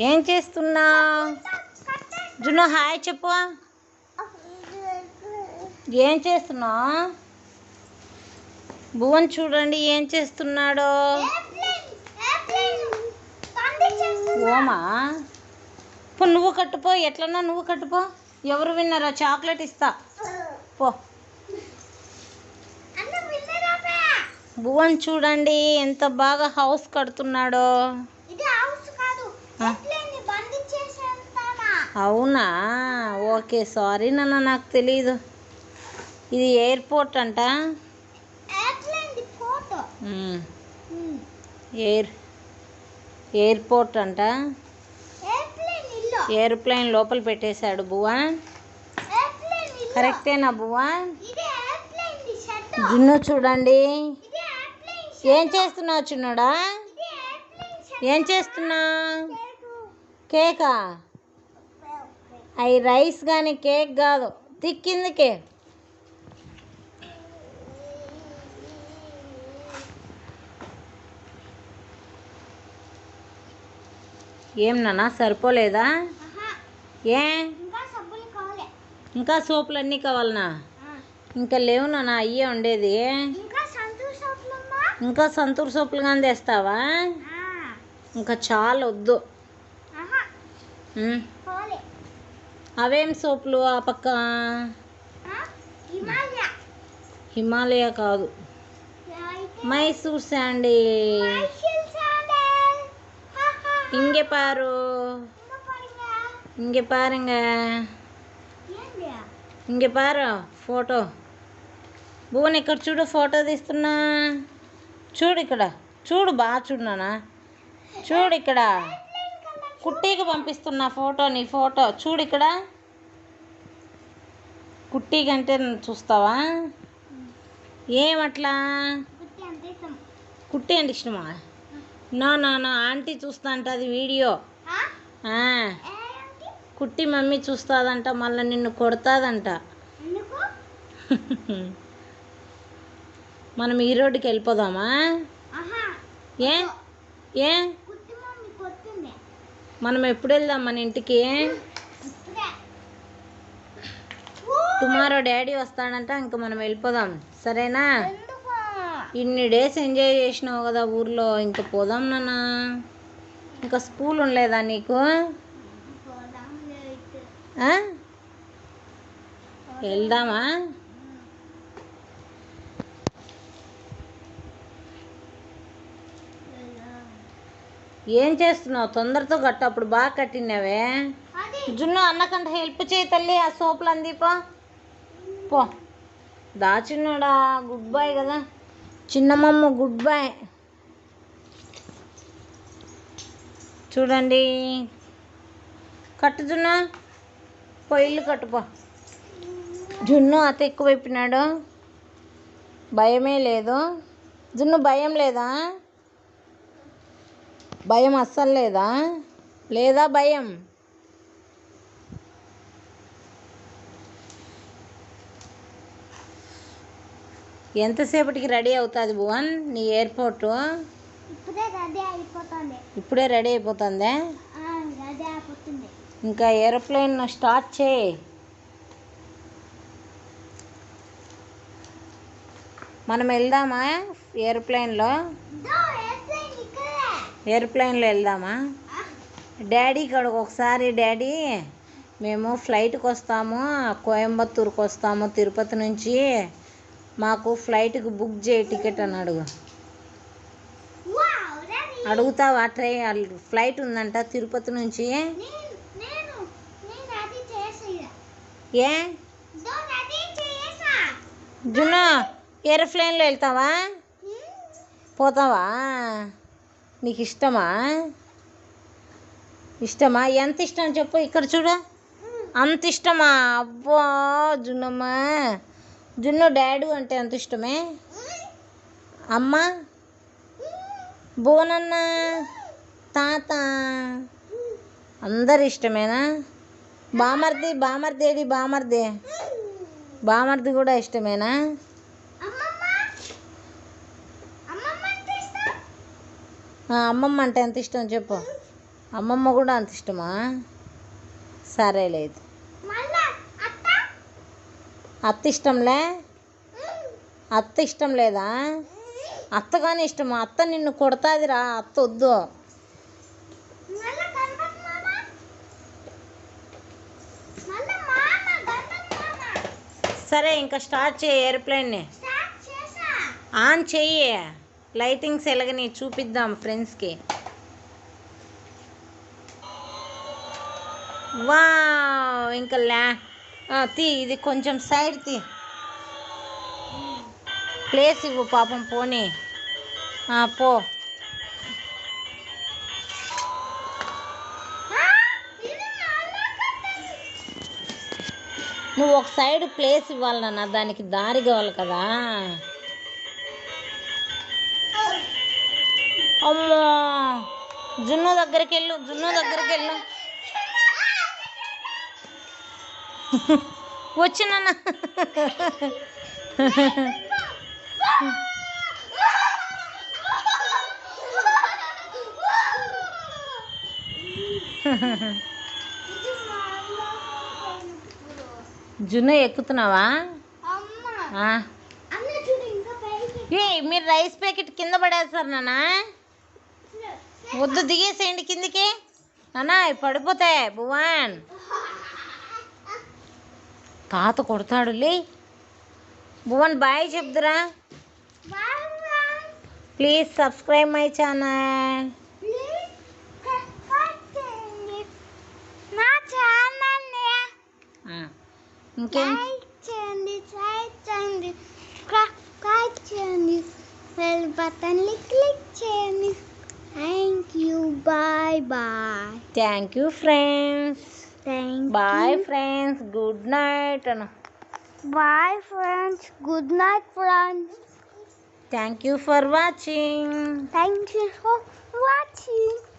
ఏం చేస్తున్నా? జున్ను హాయ్ చెప్పు. ఏం చేస్తున్నా? భువన్ చూడండి ఏం చేస్తున్నాడో. ఓమా? పో నువ్వు కట్టుపో ఎట్లన్నా నువ్వు కట్టుపో. ఎవరు విన్నారా? చాక్లెట్ ఇస్తా. పో. భువన్ చూడండి ఎంత బాగా హౌస్ కడుతున్నాడో ఇది హౌస్ కాదు ఆ. ఎట్లేని బండి చేసేస్తానా అవునా? ఓకే సారీ నాన్న నాకు తెలీదు. ఇది ఎయిర్పోర్ట్ అంట. ఎయిర్ ఎయిర్పోర్ట్ అంట. ఏరోప్లేన్ లోపల పెట్టేశాడు భువన్ ఇల్లు. కరెక్టేనా భువన్ షర్ట్ జున్ను చూడండి. ఏం చేస్తున్నావు చిన్నోడా? ఏం చేస్తున్నా కేకా? అవి రైస్ కానీ కేక్ కాదు. తిక్కిందికే ఏం నాన్న సరిపోలేదా? ఏ? ఇంకా సోపులు అన్నీ కావాలనా. ఇంకా లేవు నాన్న అయ్యే ఉండేది. ఇంకా సంతూర్ సోపులు కానీ తెస్తావా. ఇంకా చాలా వద్దు అవేం సోపులు ఆ పక్క? హిమాలయ. కాదు. మైసూర్ శాండీ இங்கே పారు. ఇంకే పారింగ? ఇంకే పారు ఫోటో. భువన్ ఇక్కడ చూడు ఫోటో తీస్తున్నా. చూడు ఇక్కడ. చూడు బాగా చూడు నానా. చూడు ఇక్కడ. కుట్టీకి పంపిస్తున్నా ఫోటో నీ ఫోటో. చూడు ఇక్కడ. కుట్టీకి అంటే చూస్తావా? ఏమట్లా? కుట్టి అంటే ఇష్టమా? నా నా నా. ఆంటీ చూస్తా అంట అది వీడియో కుట్టి మమ్మీ చూస్తాదంట మళ్ళీ నిన్ను కొడతాదంట. మనం ఈ రోడ్డుకి వెళ్ళిపోదామా? ఏ? ఏ? మనం ఎప్పుడు వెళ్దాం మన ఇంటికి? టుమారో డాడీ వస్తాడంట ఇంకా మనం వెళ్ళిపోదాం. సరేనా? ఇన్ని డేస్ ఎంజాయ్ చేసినావు కదా ఊర్లో ఇంకా పోదాం నాన్న. ఇంకా స్కూల్ ఉండలేదా నీకు? వెళ్దామా? ఏం చేస్తున్నావు? తొందరతో కట్టు అప్పుడు బాగా కట్టినావే. అది. జున్ను అన్నకంట హెల్ప్ చేయి తల్లి ఆ సోపులు అందిపో పో. దాచిన్నాడా గుడ్ బాయ్ కదా. చిన్నమ్మమ్మ గుడ్ బాయ్ చూడండి. కట్టు జున్ను. పో ఇల్లు కట్టుపో జున్ను అత ఎక్కువైపోయినాడు. భయమే లేదు. జున్ను భయం లేదా? భయం అస్సలు లేదా? లేదా భయం? ఎంతసేపటికి రెడీ అవుతుంది భువన్ నీ ఎయిర్పోర్ట్? ఇప్పుడే రెడీ అయిపోతుంది. ఇంకా ఏరోప్లేన్ స్టార్ట్ చేయి. మనం వెళ్దామా ఏరోప్లేన్లో? ఏరోప్లేన్లో వెళ్దామా? డాడీ ఇక్కడికి ఒకసారి డాడీ మేము ఫ్లైట్కి వస్తాము కోయంబత్తూరుకి వస్తాము తిరుపతి నుంచి. మాకు ఫ్లైట్కి బుక్ చేయి టికెట్ అని అడుగు. అడుగుతావా? ట్రై ఫ్లైట్ ఉందంట తిరుపతి నుంచి. ఏ? జున్నా ఏరోప్లేన్లో వెళ్తావా? పోతావా? నీకు ఇష్టమా? ఇష్టమా ఎంత ఇష్టం చెప్పు ఇక్కడ చూడు. అంత ఇష్టమా అబ్బా జున్నమ్మా. జున్ను డాడీ అంటే ఎంత ఇష్టమే? అమ్మ? బోనన్న? తాత? అందరు ఇష్టమేనా? బామర్ది బామర్ది ఏడి బామర్ది. బామర్ది కూడా ఇష్టమేనా అమ్మమ్మ అమ్మమ్మ అంటే ఎంత ఇష్టం చెప్పు. అమ్మమ్మ కూడా అంత ఇష్టమా? సరే లేదు. అత్త? ఇష్టంలే అత్త ఇష్టం లేదా? అత్త కానీ ఇష్టమా? అత్త నిన్ను కొడతాదిరా అత్త వద్దు. సరే ఇంకా స్టార్ట్ చేయి ఎయిర్ప్లేన్ని చేసా? ఆన్ చెయ్యి. లైటింగ్స్ ఎలాగని చూపిద్దాం ఫ్రెండ్స్కి. వా ఇంకా ల్యా తీ ఇది కొంచెం సైడ్ తీ. ప్లేస్ ఇవ్వు పాపం పోనీ. పో. నువ్వు ఒక సైడ్ ప్లేస్ ఇవ్వాలి నాన్న దానికి దారి కావాలి కదా. అమ్మో. జున్ను దగ్గరికి వెళ్ళు జున్ను దగ్గరికి వెళ్ళు. వచ్చి నాన్న. ఇది మళ్ళా కట్టేసి. జున్ను ఎక్కుతున్నావా ఏ మీరు రైస్ ప్యాకెట్ కింద పడేస్తారు నాన్న. వద్దు దిగేసేయండి కిందికి. ఇవి పడిపోతాయి భువన్. తాత కొడతాడు లే Bhuvan bye చెప్దురా. Please subscribe my channel. ఇంకేం? చేయండి క్లిక్ చేయండి. Thank you. Bye bye. Thank you, friends. Thank Bye, you. friends. Good night. Bye, friends. Good night, friends. Thank you for watching. Thank you for watching.